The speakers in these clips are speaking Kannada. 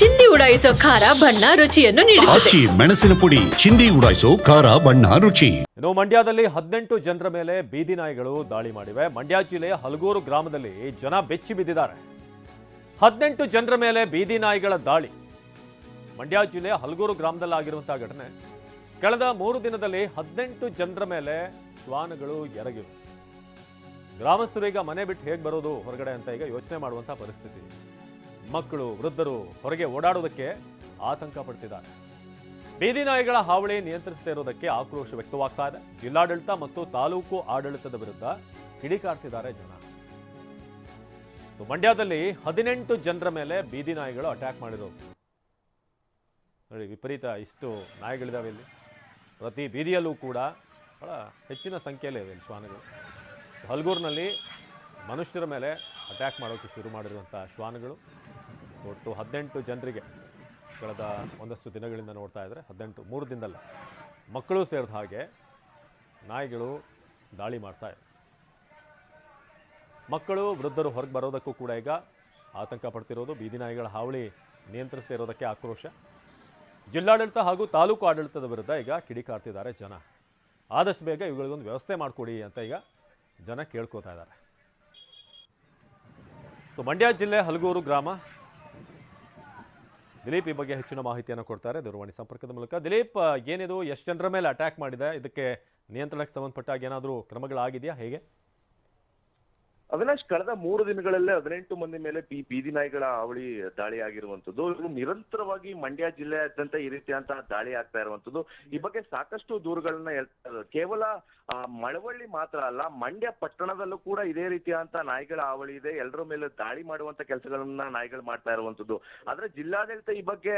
ಚಿಂದಿ ಉಡಾಯಿಸೋ ಖಾರ ಬಣ್ಣ ರುಚಿಯನ್ನು ನೀಡುತ್ತದೆ. ಆಚಿ ಮೆಣಸಿನ ಪುಡಿ ಚಿಂದಿ ಉಡಾಯಿಸೋ ಖಾರ ಬಣ್ಣ ರುಚಿ. ಇನ್ನು ಮಂಡ್ಯದಲ್ಲಿ ಹದಿನೆಂಟು ಜನರ ಮೇಲೆ ಬೀದಿ ನಾಯಿಗಳು ದಾಳಿ ಮಾಡಿವೆ. ಮಂಡ್ಯ ಜಿಲ್ಲೆಯ ಹಲಗೂರು ಗ್ರಾಮದಲ್ಲಿ ಜನ ಬೆಚ್ಚಿ ಬಿದ್ದಿದ್ದಾರೆ. ಹದಿನೆಂಟು ಜನರ ಮೇಲೆ ಬೀದಿ ನಾಯಿಗಳ ದಾಳಿ. ಮಂಡ್ಯ ಜಿಲ್ಲೆಯ ಹಲಗೂರು ಗ್ರಾಮದಲ್ಲಿ ಆಗಿರುವಂತಹ ಘಟನೆ. ಕಳೆದ ಮೂರು ದಿನದಲ್ಲಿ ಹದಿನೆಂಟು ಜನರ ಮೇಲೆ ಶ್ವಾನಗಳು ಎರಗಿವೆ. ಗ್ರಾಮಸ್ಥರು ಈಗ ಮನೆ ಬಿಟ್ಟು ಹೇಗೆ ಬರೋದು ಹೊರಗಡೆ ಅಂತ ಈಗ ಯೋಚನೆ ಮಾಡುವಂತಹ ಪರಿಸ್ಥಿತಿ. ಮಕ್ಕಳು, ವೃದ್ಧರು ಹೊರಗೆ ಓಡಾಡೋದಕ್ಕೆ ಆತಂಕ ಪಡ್ತಿದ್ದಾರೆ. ಬೀದಿ ನಾಯಿಗಳ ಹಾವಳಿ ನಿಯಂತ್ರಿಸದೇ ಇರೋದಕ್ಕೆ ಆಕ್ರೋಶ ವ್ಯಕ್ತವಾಗ್ತಾ ಇದೆ. ಜಿಲ್ಲಾಡಳಿತ ಮತ್ತು ತಾಲೂಕು ಆಡಳಿತದ ವಿರುದ್ಧ ಕಿಡಿಕಾರ್ತಿದ್ದಾರೆ ಜನ. ಮಂಡ್ಯದಲ್ಲಿ ಹದಿನೆಂಟು ಜನರ ಮೇಲೆ ಬೀದಿ ನಾಯಿಗಳು ಅಟ್ಯಾಕ್ ಮಾಡಿರೋದು. ನೋಡಿ, ವಿಪರೀತ ಇಷ್ಟು ನಾಯಿಗಳಿದಾವೆ ಇಲ್ಲಿ. ಪ್ರತಿ ಬೀದಿಯಲ್ಲೂ ಕೂಡ ಬಹಳ ಹೆಚ್ಚಿನ ಸಂಖ್ಯೆಯಲ್ಲೇ ಇವೆ ಶ್ವಾನಗಳು. ಹಲಗೂರಿನಲ್ಲಿ ಮನುಷ್ಯರ ಮೇಲೆ ಅಟ್ಯಾಕ್ ಮಾಡೋಕ್ಕೆ ಶುರು ಮಾಡಿರುವಂಥ ಶ್ವಾನಗಳು. ಒಟ್ಟು ಹದಿನೆಂಟು ಜನರಿಗೆ ಕಳೆದ ಒಂದಷ್ಟು ದಿನಗಳಿಂದ ನೋಡ್ತಾ ಇದ್ದರೆ ಹದಿನೆಂಟು ಮೂರು ದಿನದಲ್ಲ ಮಕ್ಕಳು ಸೇರಿದ ಹಾಗೆ ನಾಯಿಗಳು ದಾಳಿ ಮಾಡ್ತಾ ಇವೆ. ಮಕ್ಕಳು ವೃದ್ಧರು ಹೊರಗೆ ಬರೋದಕ್ಕೂ ಕೂಡ ಈಗ ಆತಂಕ ಪಡ್ತಿರೋದು ಬೀದಿ ನಾಯಿಗಳ ಹಾವಳಿ ನಿಯಂತ್ರಿಸದೇ ಇರೋದಕ್ಕೆ ಆಕ್ರೋಶ. ಜಿಲ್ಲಾಡಳಿತ ಹಾಗೂ ತಾಲೂಕು ಆಡಳಿತದ ವಿರುದ್ಧ ಈಗ ಕಿಡಿಕಾಡ್ತಿದ್ದಾರೆ ಜನ. ಆದಷ್ಟು ಬೇಗ ಇವುಗಳಿಗೊಂದು ವ್ಯವಸ್ಥೆ ಮಾಡಿಕೊಡಿ ಅಂತ ಈಗ ಜನ ಕೇಳ್ಕೊತಾ ಇದ್ದಾರೆ. ಸೊ, ಮಂಡ್ಯ ಜಿಲ್ಲೆ ಹಲಗೂರು ಗ್ರಾಮ ದಿಲೀಪ್ ಈ ಬಗ್ಗೆ ಹೆಚ್ಚಿನ ಮಾಹಿತಿಯನ್ನು ಕೊಡ್ತಾರೆ. ದೂರವಾಣಿ ಸಂಪರ್ಕದ ಮೂಲಕ ದಿಲೀಪ್ ಏನಿದು, ಎಷ್ಟು ಜನರ ಮೇಲೆ ಅಟ್ಯಾಕ್ ಮಾಡಿದೆ? ಇದಕ್ಕೆ ನಿಯಂತ್ರಣಕ್ಕೆ ಸಂಬಂಧಪಟ್ಟಾಗ ಏನಾದರೂ ಕ್ರಮಗಳಾಗಿದೆಯಾ? ಹೇಗೆ? ಅವಿನಾಶ್, ಕಳೆದ ಮೂರು ದಿನಗಳಲ್ಲೇ ಹದಿನೆಂಟು ಮಂದಿ ಮೇಲೆ ಬಿ ಬೀದಿ ನಾಯಿಗಳ ಹಾವಳಿ ದಾಳಿ ಆಗಿರುವಂತದ್ದು ಇದು ನಿರಂತರವಾಗಿ ಮಂಡ್ಯ ಜಿಲ್ಲೆಯಾದ್ಯಂತ ಈ ರೀತಿಯಂತಹ ದಾಳಿ ಆಗ್ತಾ ಇರುವಂತದ್ದು ಈ ಬಗ್ಗೆ ಸಾಕಷ್ಟು ದೂರುಗಳನ್ನ ಹೇಳ್ತಾ ಕೇವಲ ಮಳವಳ್ಳಿ ಮಾತ್ರ ಅಲ್ಲ, ಮಂಡ್ಯ ಪಟ್ಟಣದಲ್ಲೂ ಕೂಡ ಇದೇ ರೀತಿಯಂತ ನಾಯಿಗಳ ಹಾವಳಿ ಇದೆ. ಎಲ್ಲರ ಮೇಲೆ ದಾಳಿ ಮಾಡುವಂತ ಕೆಲಸಗಳನ್ನ ನಾಯಿಗಳು ಮಾಡ್ತಾ ಇರುವಂತದ್ದು ಆದ್ರೆ ಜಿಲ್ಲಾಡಳಿತ ಈ ಬಗ್ಗೆ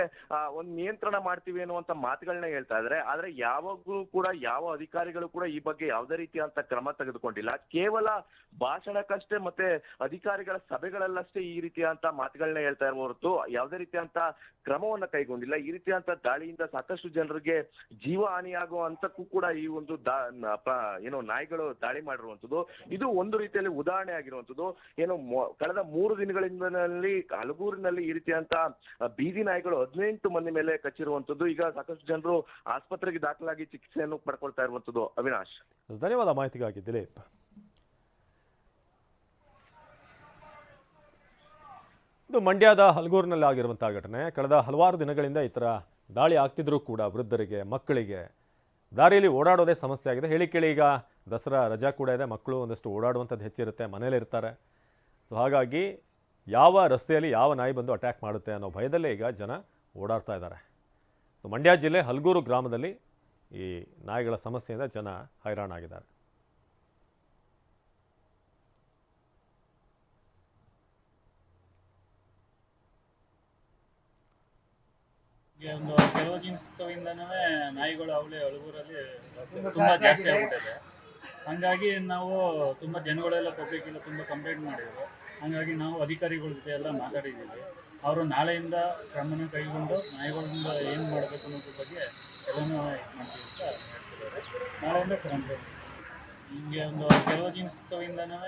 ಒಂದು ನಿಯಂತ್ರಣ ಮಾಡ್ತೀವಿ ಅನ್ನುವಂತ ಮಾತುಗಳನ್ನ ಹೇಳ್ತಾ ಇದ್ರೆ ಆದ್ರೆ ಯಾವಾಗ್ಲೂ ಕೂಡ ಯಾವ ಅಧಿಕಾರಿಗಳು ಕೂಡ ಈ ಬಗ್ಗೆ ಯಾವುದೇ ರೀತಿಯಂತ ಕ್ರಮ ತೆಗೆದುಕೊಂಡಿಲ್ಲ. ಕೇವಲ ಭಾಷಣಕ್ಕಷ್ಟೇ ಮತ್ತೆ ಅಧಿಕಾರಿಗಳ ಸಭೆಗಳಲ್ಲಷ್ಟೇ ಈ ರೀತಿಯಂತ ಮಾತುಗಳನ್ನ ಹೇಳ್ತಾ ಇರುವ ಹೊರತು ಯಾವುದೇ ರೀತಿಯಂತ ಕ್ರಮವನ್ನ ಕೈಗೊಂಡಿಲ್ಲ. ಈ ರೀತಿಯಂತ ದಾಳಿಯಿಂದ ಸಾಕಷ್ಟು ಜನರಿಗೆ ಜೀವ ಹಾನಿಯಾಗುವ ಹಂತಕ್ಕೂ ಕೂಡ ಈ ಒಂದು ಏನು ನಾಯಿಗಳು ದಾಳಿ ಮಾಡಿರುವಂತದ್ದು. ಇದು ಒಂದು ರೀತಿಯಲ್ಲಿ ಉದಾಹರಣೆ ಆಗಿರುವಂತದ್ದು. ಏನೋ ಕಳೆದ ಮೂರು ದಿನಗಳಿಂದನಲ್ಲಿ ಹಲಗೂರಿನಲ್ಲಿ ಈ ರೀತಿಯಂತ ಬೀದಿ ನಾಯಿಗಳು ಹದಿನೆಂಟು ಮಂದಿ ಮೇಲೆ ಕಚ್ಚಿರುವಂತದ್ದು. ಈಗ ಸಾಕಷ್ಟು ಜನರು ಆಸ್ಪತ್ರೆಗೆ ದಾಖಲಾಗಿ ಚಿಕಿತ್ಸೆಯನ್ನು ಪಡ್ಕೊಳ್ತಾ ಇರುವಂತದ್ದು. ಅವಿನಾಶ್. ಧನ್ಯವಾದ ಮಾಹಿತಿಗಾಗಿ ದಿಲೀಪ್. ಇದು ಮಂಡ್ಯದ ಹಲಗೂರಿನಲ್ಲಿ ಆಗಿರುವಂಥ ಘಟನೆ. ಕಳೆದ ಹಲವಾರು ದಿನಗಳಿಂದ ಈ ಥರ ದಾಳಿ ಆಗ್ತಿದ್ರೂ ಕೂಡ ವೃದ್ಧರಿಗೆ, ಮಕ್ಕಳಿಗೆ ದಾರಿಯಲ್ಲಿ ಓಡಾಡೋದೇ ಸಮಸ್ಯೆ ಆಗಿದೆ. ಹೇಳಿ ಕೇಳಿ ಈಗ, ದಸರಾ ರಜಾ ಕೂಡ ಇದೆ. ಮಕ್ಕಳು ಒಂದಷ್ಟು ಓಡಾಡುವಂಥದ್ದು ಹೆಚ್ಚಿರುತ್ತೆ, ಮನೇಲಿ ಇರ್ತಾರೆ. ಸೊ ಹಾಗಾಗಿ ಯಾವ ರಸ್ತೆಯಲ್ಲಿ ಯಾವ ನಾಯಿ ಬಂದು ಅಟ್ಯಾಕ್ ಮಾಡುತ್ತೆ ಅನ್ನೋ ಭಯದಲ್ಲೇ ಈಗ ಜನ ಓಡಾಡ್ತಾ ಇದ್ದಾರೆ. ಸೊ ಮಂಡ್ಯ ಜಿಲ್ಲೆ ಹಲಗೂರು ಗ್ರಾಮದಲ್ಲಿ ಈ ನಾಯಿಗಳ ಸಮಸ್ಯೆಯಿಂದ ಜನ ಹೈರಾಣಾಗಿದ್ದಾರೆ. ಒಂದು ಕೆಲವು ದಿನದಿಂದನೂ ನಾಯಿಗಳು ಅವಳಿ ಅಳಗೂರಲ್ಲಿ ತುಂಬಾ ಜಾಸ್ತಿ ಆಗ್ಬಿಟ್ಟಿದೆ. ಹಂಗಾಗಿ ನಾವು ತುಂಬಾ ಜನಗಳೆಲ್ಲ ಪಬ್ಲಿಕ್ ತುಂಬಾ ಕಂಪ್ಲೇಂಟ್ ಮಾಡಿದ್ರು. ಹಂಗಾಗಿ ನಾವು ಅಧಿಕಾರಿಗಳ ಜೊತೆ ಎಲ್ಲ ಮಾತಾಡಿದ್ದೀವಿ. ಅವರು ನಾಳೆಯಿಂದ ಕ್ರಮನ ಕೈಗೊಂಡು ನಾಯಿಗಳಿಂದ ಏನು ಮಾಡಬೇಕು ಅನ್ನೋದ್ರ ಬಗ್ಗೆ ಎಲ್ಲನೂ ಇದು ಮಾಡ್ತೀವಿ ಅಂತ ಹೇಳ್ತಿದ್ದಾರೆ. ನಾಳೆಯಿಂದ ಕ್ರಮ ಹಿಂಗೆ ಒಂದು ಕೆಲವು ದಿನದಿಂದನೂ